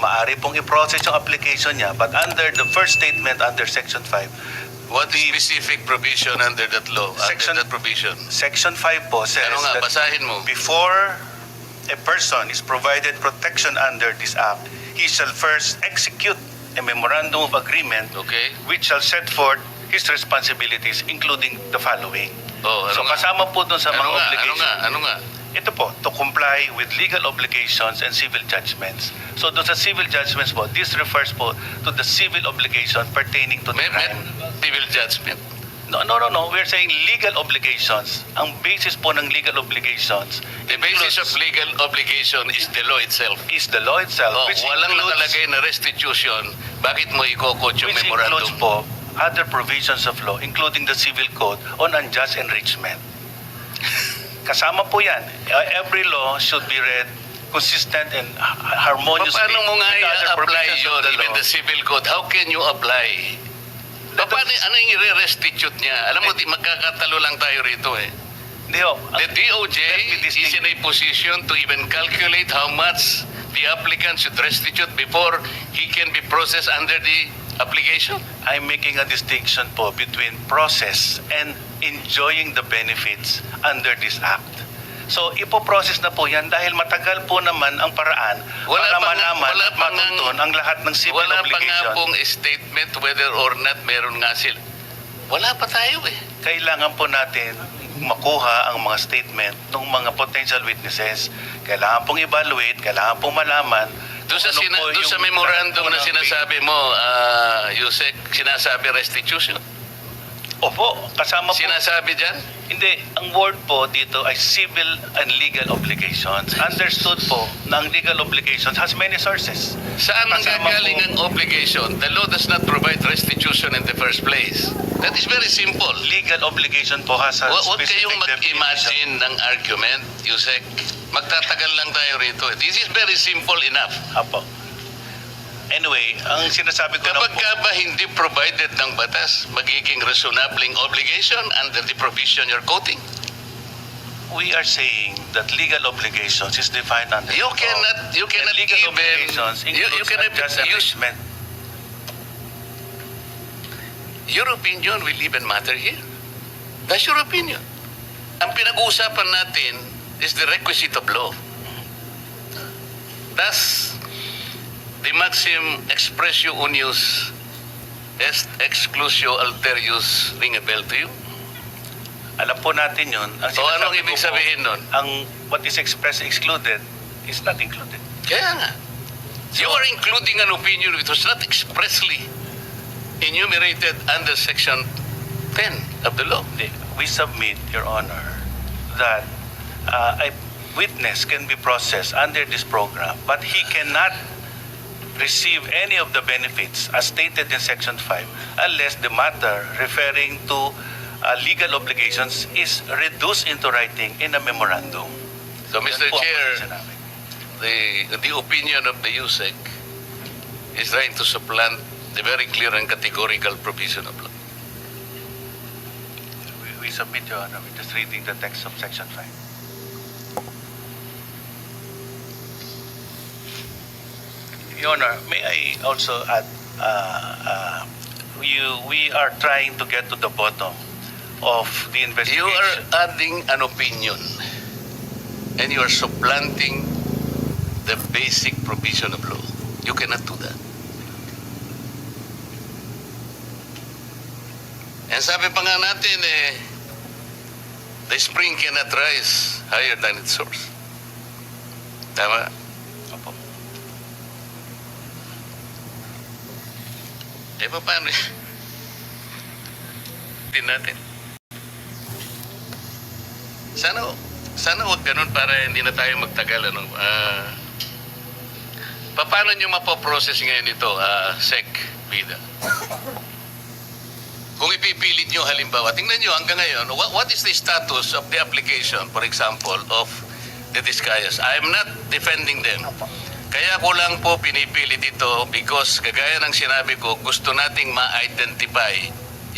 Maari pong i-process yung application niya, but under the first statement under Section 5, What is specific provision under that law? Section- Under that provision? Section 5 po says Ano nga, that basahin mo. before a person is provided protection under this act, he shall first execute a memorandum of agreement Okay? which shall set forth his responsibilities including the following. Oh, ano so nga? kasama po dun sa Ano mga nga? Ano obligations. nga? Ano nga? Ito po, to comply with legal obligations and civil judgments. So doon sa civil judgments po, this refers po to the civil obligation pertaining to the May, crime. civil judgment. No, no, no, no. We're saying legal obligations. Ang basis po ng legal obligations The basis of legal obligation is the law itself. is the law itself, Oh, which walang includes, nakalagay na restitution, bakit mo ikokot yung which memorandum? includes po other provisions of law, including the civil code on unjust enrichment. Kasama po yan. Uh, Every law should be read consistent and ha- harmoniously Paano mo nga i-apply of yun, the even the civil code? How can you apply? Paano, ano yung i-restitute niya? Alam mo, di, magkakatalo lang tayo rito eh. Hindi ho. The Ang- DOJ is in a position to even calculate how much the applicant should restitute before he can be processed under the application. I'm making a distinction po between process and enjoying the benefits under this act. So, ipoprocess na po yan dahil matagal po naman ang paraan Wala para pa nga- malaman wala at matuntun ang lahat ng civil Wala pa nga obligation. pong statement whether or not meron nga sila. Wala pa tayo eh. Kailangan po natin makuha ang mga statement ng mga potential witnesses. Kailangan pong evaluate, kailangan pong malaman Doon sa, ano sina- doon sa memorandum na sinasabi mo, ah, Yusek, sinasabi restitution. Opo, kasama po. Sinasabi dyan? Hindi, ang word po dito ay civil and legal obligations. Understood po na ang legal obligations has many sources. Saan ang Kasama gagaling po- ang obligation? The law does not provide restitution in the first place. That is very simple. Legal obligation po has a Huwag huwag specific kayong definition. mag-imagine ng argument, Yusek. Magtatagal lang tayo rito. This is very simple enough. Apo. Anyway, ang sinasabi ko Kapag po, ka ba hindi provided ng batas, magiging reasonabling obligation under the provision you're quoting? we are saying that legal obligations is defined under You cannot, you cannot legal even, obligations you, you cannot use, enrichment. your opinion will even matter here. That's your opinion. Ang pinag-uusapan natin is the requisite of law. Thus, the maxim expressio unius est exclusio alterius ring a bell to you? Alam po natin yun. Ang O anong sinasabi ibig ko po, sabihin nun? Ang what is expressed excluded is not included. Kaya nga. You are including an opinion which was not expressly enumerated under section 10 of the law. Hindi. We submit, Your Honor, that uh, a witness can be processed under this program, but he cannot receive any of the benefits as stated in Section 5 unless the matter referring to uh, legal obligations is reduced into writing in a memorandum. So, Mr. Chair, the, the opinion of the USEC is trying to supplant the very clear and categorical provision of law. We, we submit, Your Honor, we're just reading the text of Section 5. Your Honor, may I also add, uh, uh, you, we are trying to get to the bottom of the You investigation. are adding an opinion and you are supplanting the basic provision of law. You cannot do that. And sabi pa nga natin eh, the spring cannot rise higher than its source. Tama? Opo. Eh, paano? Din natin. Sana, sana wag ganun para hindi na tayo magtagal. Ano? Ah, paano nyo mapoprocess ngayon ito, ah, SEC, Vida? Kung ipipilit nyo halimbawa, tingnan nyo hanggang ngayon, what, what is the status of the application, for example, of the Discayas? I am not defending them. Kaya ko lang po pinipilit ito because kagaya ng sinabi ko, gusto nating ma-identify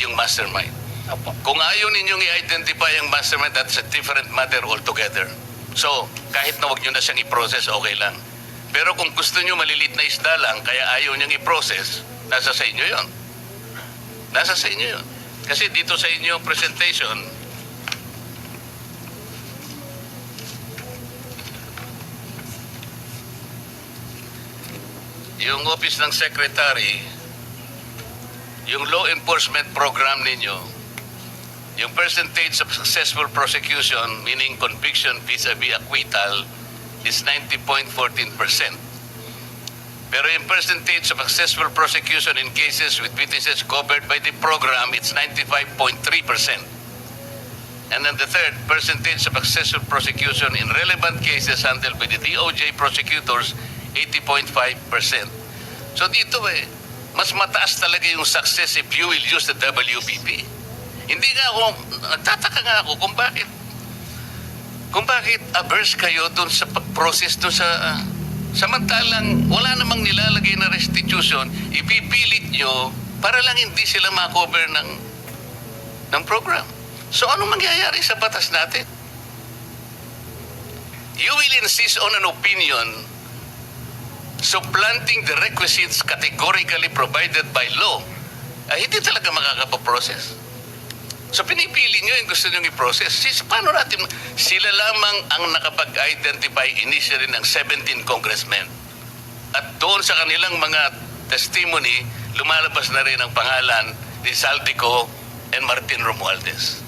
yung mastermind. Opo. Kung ayaw ninyong i-identify yung mastermind, that's a different matter altogether. So, kahit na wag nyo na siyang i-process, okay lang. Pero kung gusto nyo malilit na isda lang, kaya ayaw niyang i-process, nasa sa inyo yon. Nasa sa inyo yon. Kasi dito sa inyo presentation, yung office ng secretary, yung law enforcement program ninyo, yung percentage of successful prosecution, meaning conviction vis-a-vis acquittal, is 90.14%. Pero yung percentage of successful prosecution in cases with witnesses covered by the program, it's 95.3%. And then the third, percentage of successful prosecution in relevant cases handled by the DOJ prosecutors, 80.5%. So dito eh, mas mataas talaga yung success if you will use the WPP. Hindi nga ako, nagtataka nga ako kung bakit kung bakit averse kayo doon sa pag-process doon sa ah, samantalang wala namang nilalagay na restitution, ipipilit nyo para lang hindi sila makover ng ng program. So ano mangyayari sa batas natin? You will insist on an opinion supplanting the requisites categorically provided by law, ay hindi talaga makakapaprocess. So pinipili nyo yung gusto nyo i-process. Sis, paano natin, sila lamang ang nakapag-identify initially ng 17 congressmen. At doon sa kanilang mga testimony, lumalabas na rin ang pangalan ni Saldico and Martin Romualdez.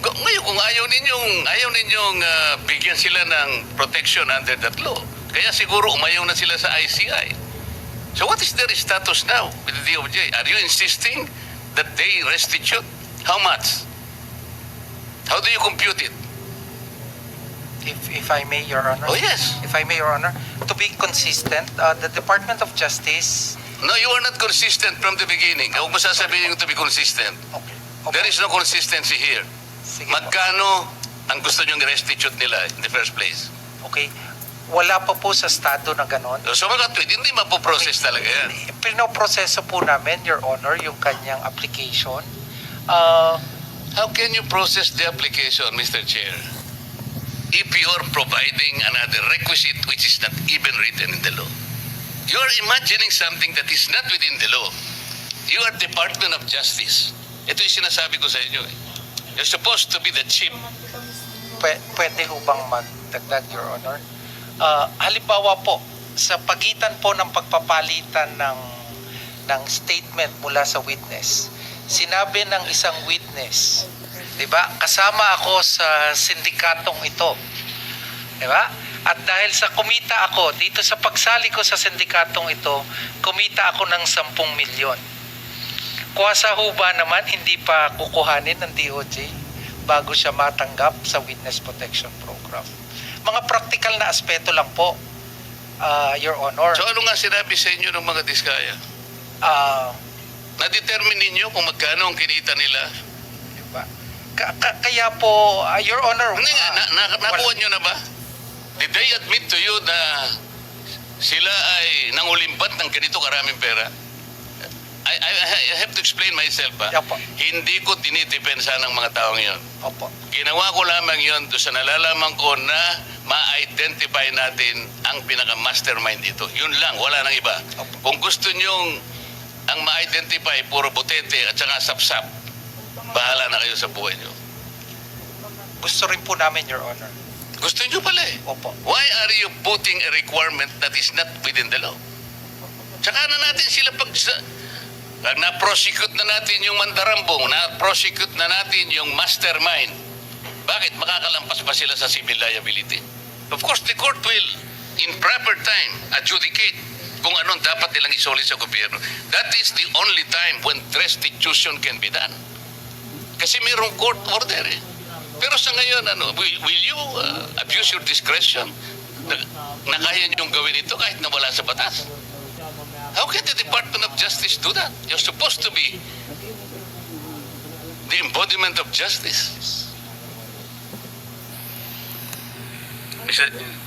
Ngayon, kung ayaw ninyong, ayaw ninyong ah, bigyan sila ng protection under that law, kaya siguro umayaw na sila sa ICI. So what is their status now with the DOJ? Are you insisting that they restitute? How much? How do you compute it? If, if I may, Your Honor. Oh, yes. If I may, Your Honor, to be consistent, uh, the Department of Justice. No, you are not consistent from the beginning. Huwag mo sasabihin yung to be consistent. Okay. There is no consistency here. Sige po. Magkano ang gusto nyong restitute nila in the first place? Okay. Wala pa po sa estado na ganon. So mga tweet, hindi mapoprocess talaga yan. Pinoproseso po namin, Your Honor, yung kanyang application. Uh, How can you process the application, Mr. Chair, if you are providing another requisite which is not even written in the law? You are imagining something that is not within the law. You are Department of Justice. Ito yung sinasabi ko sa inyo. Eh. You're supposed to be the chief. pwe- pwede ho bang magdagdag, Your Honor? Uh, halimbawa po, sa pagitan po ng pagpapalitan ng, ng statement mula sa witness, sinabi ng isang witness, di ba, kasama ako sa sindikatong ito. Di ba? At dahil sa kumita ako, dito sa pagsali ko sa sindikatong ito, kumita ako ng 10 milyon. Kuwasa ho ba naman hindi pa kukuhanin ng DOJ bago siya matanggap sa Witness Protection Program? Mga practical na aspeto lang po, ah, Your Honor. So ano nga sinabi sa inyo ng mga diskaya? Ah, Na-determine ninyo kung magkano ang kinita nila? diba? Ka- ka- kaya po, ah, Your Honor, Hindi nga, na, na, ah, nakuha nyo na ba? Did they admit to you na sila ay nangulimbat ng ganito karaming pera? I, I, I have to explain myself pa. Opo. Hindi ko dinidepensa ng mga taong yon. Opo. Ginawa ko lamang yon doon sa nalalaman ko na ma-identify natin ang pinaka-mastermind dito. Yun lang, wala nang iba. Opo. Kung gusto nyong ang ma-identify puro butete at saka sapsap, bahala na kayo sa buhay nyo. Gusto rin po namin, Your Honor. Gusto nyo pala eh. Opo. Why are you putting a requirement that is not within the law? Tsaka na natin sila pag sa- pag na-prosecute na natin yung mandarambong, na-prosecute na natin yung mastermind. Bakit makakalampas pa sila sa civil liability? Of course, the court will, in proper time, adjudicate kung anong dapat nilang isoli sa gobyerno. That is the only time when restitution can be done. Kasi mayroong court order eh. Pero sa ngayon, ano, will, will you uh, abuse your discretion na, na kaya niyong gawin ito kahit na wala sa batas? How can the Department of Justice do that? You're supposed to be the embodiment of justice. Mr.